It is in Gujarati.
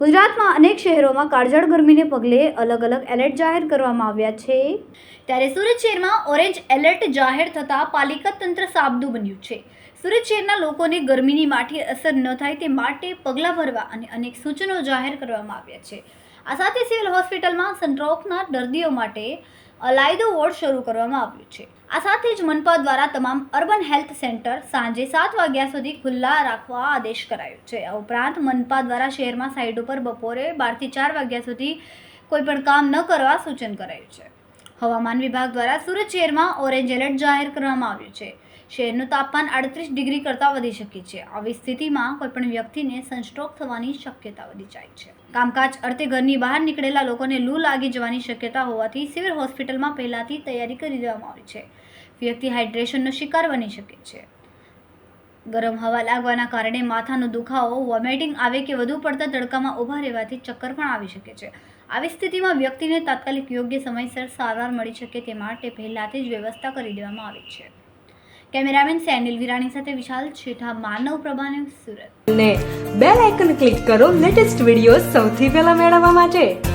ગુજરાતમાં અનેક શહેરોમાં કાળઝાળ ગરમીને પગલે અલગ અલગ એલર્ટ જાહેર કરવામાં આવ્યા છે. ત્યારે સુરત શહેરમાં ઓરેન્જ એલર્ટ જાહેર થતાં પાલિકા તંત્ર સાબદું બન્યું છે. સુરત શહેરના લોકોને ગરમીની માઠી અસર ન થાય તે માટે પગલાં ભરવા અને અનેક સૂચનો જાહેર કરવામાં આવ્યા છે. આ સાથે સિવિલ હોસ્પિટલમાં સંટ્રોકના દર્દીઓ માટે અલાયદો વોર્ડ શરૂ કરવામાં આવ્યું છે. આ સાથે જ મનપા દ્વારા તમામ અર્બન હેલ્થ સેન્ટર સાંજે સાત વાગ્યા સુધી ખુલ્લા રાખવા આદેશ કરાયો છે. આ ઉપરાંત મનપા દ્વારા શહેરમાં સાઇડ ઉપર બપોરે બારથી ચાર વાગ્યા સુધી કોઈપણ કામ ન કરવા સૂચન કરાયું છે. હવામાન વિભાગ દ્વારા સુરત શહેરમાં ઓરેન્જ એલર્ટ જાહેર કરવામાં આવ્યું છે. શહેરનું તાપમાન આડત્રીસ ડિગ્રી કરતાં વધી શકે છે. આવી સ્થિતિમાં કોઈપણ વ્યક્તિને સનસ્ટ્રોક થવાની શક્યતા વધી જાય છે. કામકાજ અર્થે ઘરની બહાર નીકળેલા લોકોને લૂ લાગી જવાની શક્યતા હોવાથી સિવિલ હોસ્પિટલમાં પહેલાથી તૈયારી કરી દેવામાં આવી છે. વ્યક્તિ હાઇડ્રેશનનો શિકાર બની શકે છે. ગરમ હવા લાગવાના કારણે માથાનો દુખાવો, વોમિટિંગ આવે કે વધુ પડતા તડકામાં ઊભા રહેવાથી ચક્કર પણ આવી શકે છે. આવી સ્થિતિમાં વ્યક્તિને તાત્કાલિક યોગ્ય સમયસર સારવાર મળી શકે તે માટે પહેલાંથી જ વ્યવસ્થા કરી દેવામાં આવી છે. કેમેરામેન સેનિલ વિરાણી સાથે વિશાલ છેઠા માનવ પ્રભાને સુરત. ને બેલ આઇકન ક્લિક કરો લેટેસ્ટ વીડિયો સૌથી પહેલા મેળવવા માટે.